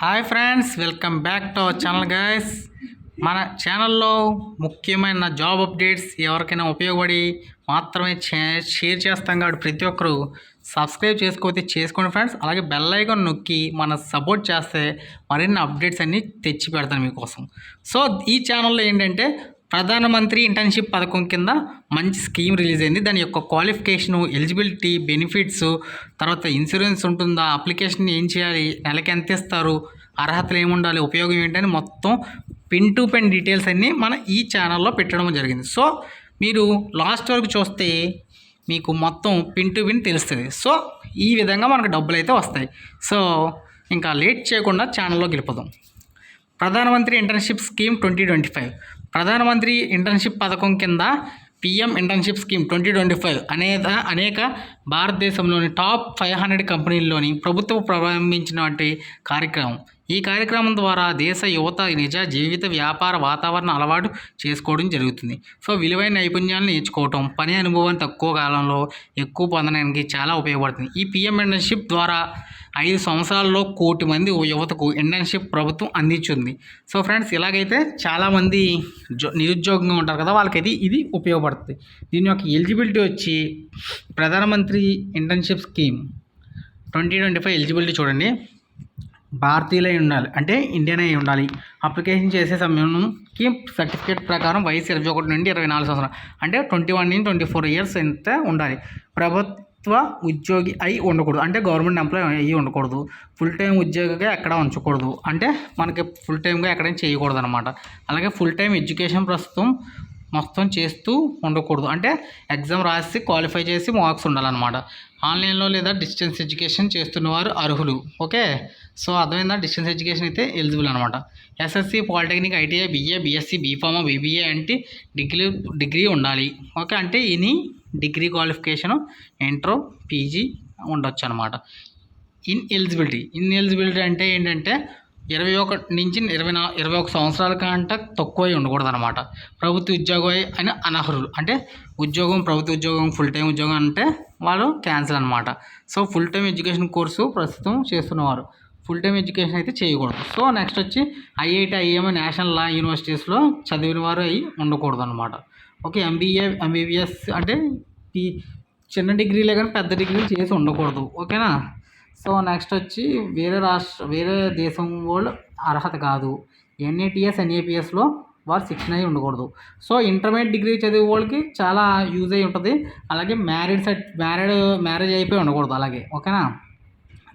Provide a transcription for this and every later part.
Hi friends welcome back to our channel guys. మన ఛానల్లో ముఖ్యమైన జాబ్ అప్డేట్స్ ఎవరికైనా ఉపయోగపడి మాత్రమే షేర్ చేస్తాం కాబట్టి ప్రతి ఒక్కరు సబ్స్క్రైబ్ చేసుకోతే చేసుకోండి ఫ్రెండ్స్. అలాగే బెల్ ఐకాన్ నొక్కి మన సపోర్ట్ చేస్తే మరిన్ని అప్డేట్స్ అన్నీ తెచ్చి పెడతాను మీకోసం. సో ఈ ఛానల్లో ఏంటంటే ప్రధానమంత్రి ఇంటర్న్షిప్ పథకం కింద మంచి స్కీమ్ రిలీజ్ అయింది. దాని యొక్క క్వాలిఫికేషను ఎలిజిబిలిటీ బెనిఫిట్స్ తర్వాత ఇన్సూరెన్స్ ఉంటుందా అప్లికేషన్ ఏం చేయాలి నెలకి ఎంత ఇస్తారు అర్హతలు ఏముండాలి ఉపయోగం ఏంటని మొత్తం పిన్ టు పెన్ డీటెయిల్స్ అన్నీ మన ఈ ఛానల్లో పెట్టడం జరిగింది. సో మీరు లాస్ట్ వరకు చూస్తే మీకు మొత్తం పిన్ టు పిన్ తెలుస్తుంది. సో ఈ విధంగా మనకు డబ్బులు అయితే వస్తాయి. సో ఇంకా లేట్ చేయకుండా ఛానల్లోకి వెళ్ళిపోదాం. ప్రధానమంత్రి internship scheme twenty twenty five ప్రధానమంత్రి ఇంటర్న్షిప్ పథకం కింద PM internship scheme twenty twenty five అనేక అనేక భారతదేశంలోని టాప్ ఫైవ్ హండ్రెడ్ కంపెనీల్లోని ప్రభుత్వం ప్రారంభించినటువంటి కార్యక్రమం. ఈ కార్యక్రమం ద్వారా దేశ యువత నిజ జీవిత వ్యాపార వాతావరణ అలవాటు చేసుకోవడం జరుగుతుంది. సో విలువైన నైపుణ్యాలను నేర్చుకోవటం పని అనుభవం తక్కువ కాలంలో ఎక్కువ పొందడానికి చాలా ఉపయోగపడుతుంది. ఈ పిఎం ఇంటర్న్షిప్ ద్వారా ఐదు సంవత్సరాల్లో కోటి మంది యువతకు ఇంటర్న్షిప్ ప్రభుత్వం అందించింది. సో ఫ్రెండ్స్ ఇలాగైతే చాలామంది జో నిరుద్యోగంగా ఉంటారు కదా వాళ్ళకైతే ఇది ఉపయోగపడుతుంది. దీని యొక్క ఎలిజిబిలిటీ వచ్చి ప్రధానమంత్రి internship scheme twenty twenty five eligibility చూడండి. భారతీయులై ఉండాలి. అంటే ఇండియన్ అయి ఉండాలి. అప్లికేషన్ చేసే సమయంకి సర్టిఫికేట్ ప్రకారం వయసు ఇరవై ఒకటి నుండి ఇరవై నాలుగు సంవత్సరాలు. అంటే ట్వంటీ వన్ నుంచి ట్వంటీ ఫోర్ ఇయర్స్ ఎంత ఉండాలి. ప్రభుత్వ ఉద్యోగి అయి ఉండకూడదు. అంటే గవర్నమెంట్ ఎంప్లాయ్ అయ్యి ఉండకూడదు. ఫుల్ టైం ఉద్యోగిగా ఎక్కడ ఉంచకూడదు. అంటే మనకి ఫుల్ టైమ్గా ఎక్కడైనా చేయకూడదు అనమాట అలాగే ఫుల్ టైం ఎడ్యుకేషన్ ప్రస్తుతం మొత్తం చేస్తూ ఉండకూడదు. అంటే ఎగ్జామ్ రాసి క్వాలిఫై చేసి మార్క్స్ ఉండాలన్నమాట. ఆన్లైన్లో లేదా డిస్టెన్స్ ఎడ్యుకేషన్ చేస్తున్నవారు అర్హులు. ఓకే? సో అర్థమైందా? డిస్టెన్స్ ఎడ్యుకేషన్ అయితే ఎలిజిబుల్ అనమాట SSC polytechnic ITI BA BSc B Pharma BBA అంటే డిగ్రీ డిగ్రీ ఉండాలి. ఓకే? అంటే ఇని డిగ్రీ క్వాలిఫికేషన్ ఇంటర్ పీజీ ఉండొచ్చు అనమాట ఇన్ ఎలిజిబిలిటీ. ఇన్ ఎలిజిబిలిటీ అంటే ఏంటంటే ఇరవై ఒకటి నుంచి ఇరవై నా ఇరవై ఒక సంవత్సరాల కంటే తక్కువ ఉండకూడదు అనమాట ప్రభుత్వ ఉద్యోగం అని అనర్హులు. అంటే ఉద్యోగం ప్రభుత్వ ఉద్యోగం ఫుల్ టైం ఉద్యోగం అంటే వాళ్ళు క్యాన్సిల్ అనమాట so full time education course ప్రస్తుతం చేస్తున్నవారు. ఫుల్ టైం ఎడ్యుకేషన్ అయితే చేయకూడదు. సో నెక్స్ట్ వచ్చి ఐఐటి ఐఎంఏ నేషనల్ లా యూనివర్సిటీస్లో చదివిన వారు అయి ఉండకూడదు అనమాట ఓకే ఎంబీఏ ఎంబీబీఎస్ అంటే పీ చిన్న డిగ్రీలే కానీ పెద్ద డిగ్రీ చేసి ఉండకూడదు. ఓకేనా సో నెక్స్ట్ వచ్చి వేరే రాష్ట్ర వేరే దేశం వాళ్ళు అర్హత కాదు. ఎన్ఏటిఎస్ ఎన్ఏపిఎస్లో వారు శిక్షణ అయి ఉండకూడదు. సో ఇంటర్మీడియట్ డిగ్రీ చదివే వాళ్ళకి చాలా యూజ్ అయి ఉంటుంది. అలాగే మ్యారీడ్ సెట్ మ్యారీడ్ మ్యారేజ్ అయిపోయి ఉండకూడదు అలాగే. ఓకేనా?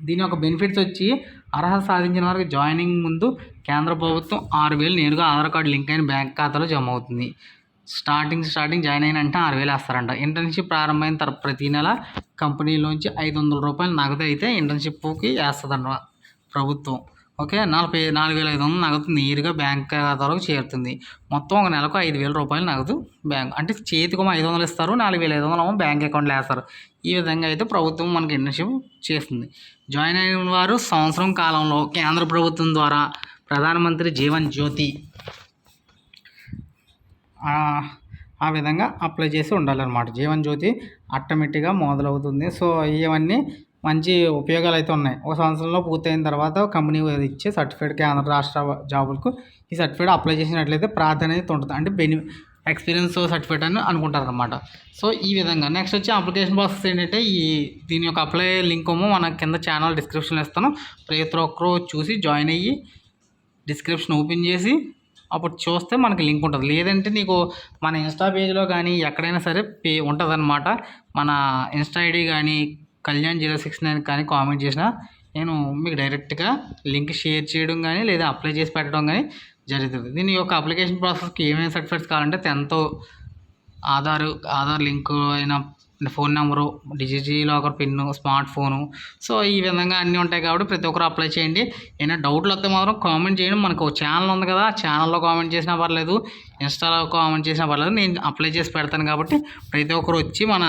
దీని యొక్క బెనిఫిట్స్ వచ్చి అర్హత సాధించిన వారికి జాయినింగ్ ముందు కేంద్ర ప్రభుత్వం ఆరు వేలు నేరుగా ఆధార్ కార్డు లింక్ అయిన బ్యాంక్ ఖాతాలో జమ అవుతుంది. స్టార్టింగ్ స్టార్టింగ్ జాయిన్ అయిన అంటే ఆరు వేలు వేస్తారంట. ఇంటర్న్షిప్ ప్రారంభమైన తర్వాత ప్రతి నెల కంపెనీలోంచి ఐదు వందల రూపాయలు నగదు అయితే ఇంటర్న్షిప్కి వేస్తుందంట ప్రభుత్వం. ఓకే నలభై నాలుగు వేల ఐదు వందలు నగదు నేరుగా బ్యాంక్ ఖాతాలోకి చేరుతుంది. మొత్తం ఒక నెలకు ఐదు వేల రూపాయలు నగదు బ్యాంక్. అంటే చేతికి ఐదు వందలు ఇస్తారు నాలుగు వేల ఐదు వందలు బ్యాంక్ అకౌంట్లో వేస్తారు. ఈ విధంగా అయితే ప్రభుత్వం మనకి ఇంటర్న్షిప్ చేస్తుంది. జాయిన్ అయిన వారు సంవత్సరం కాలంలో కేంద్ర ప్రభుత్వం ద్వారా ప్రధానమంత్రి జీవన్ జ్యోతి ఆ విధంగా అప్లై చేసి ఉండాలన్నమాట. జీవన్ జ్యోతి ఆటోమేటిక్గా మొదలవుతుంది. సో ఇవన్నీ మంచి ఉపయోగాలు అయితే ఉన్నాయి. ఒక సంవత్సరంలో పూర్తయిన తర్వాత కంపెనీ ఇచ్చే సర్టిఫికేట్ కేంద్ర రాష్ట్ర జాబులకు ఈ సర్టిఫికేట్ అప్లై చేసినట్లయితే ప్రాధాన్యత ఉంటుంది. అంటే బెని ఎక్స్పీరియన్స్ సర్టిఫికేట్ అని అనుకుంటారు అనమాట సో ఈ విధంగా నెక్స్ట్ వచ్చి అప్లికేషన్ ప్రాసెస్ ఏంటంటే ఈ దీని యొక్క అప్లై లింక్ ఏమో మన కింద ఛానల్ డిస్క్రిప్షన్లో ఇస్తాను. ప్రతి ఒక్కరు చూసి జాయిన్ అయ్యి డిస్క్రిప్షన్ ఓపెన్ చేసి అప్పుడు చూస్తే మనకి లింక్ ఉంటుంది. లేదంటే నీకు మన ఇన్స్టా పేజ్లో కానీ ఎక్కడైనా సరే పే ఉంటుందన్నమాట. మన ఇన్స్టా ఐడి కానీ కళ్యాణ్ జీరో సిక్స్ నైన్ కానీ కామెంట్ చేసినా నేను మీకు డైరెక్ట్గా లింక్ షేర్ చేయడం కానీ లేదా అప్లై చేసి పెట్టడం కానీ జరుగుతుంది. దీని యొక్క అప్లికేషన్ ప్రాసెస్కి ఏమేమి సర్టిఫికేట్స్ కావాలంటే టెన్త్ ఆధార్ ఆధార్ లింక్ అయిన phone number digital locker pin smart phone. So ఈ విధంగా అన్నీ ఉంటాయి కాబట్టి ప్రతి ఒక్కరు అప్లై చేయండి. ఏమైనా డౌట్లు వస్తే మాత్రం కామెంట్ చేయండి. మనకు ఛానల్ ఉంది కదా ఛానల్లో కామెంట్ చేసినా పర్లేదు ఇన్స్టాలో కామెంట్ చేసినా పర్లేదు నేను అప్లై చేసి పెడతాను కాబట్టి ప్రతి ఒక్కరు వచ్చి మన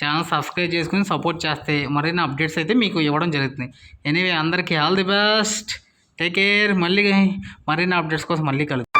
ఛానల్ సబ్స్క్రైబ్ చేసుకుని సపోర్ట్ చేస్తే మరిన్ని అప్డేట్స్ అయితే మీకు ఇవ్వడం జరుగుతుంది. ఎనీవే అందరికీ all the best. Take care. మళ్ళీ మరిన్ని అప్డేట్స్ కోసం మళ్ళీ కలుగుతాం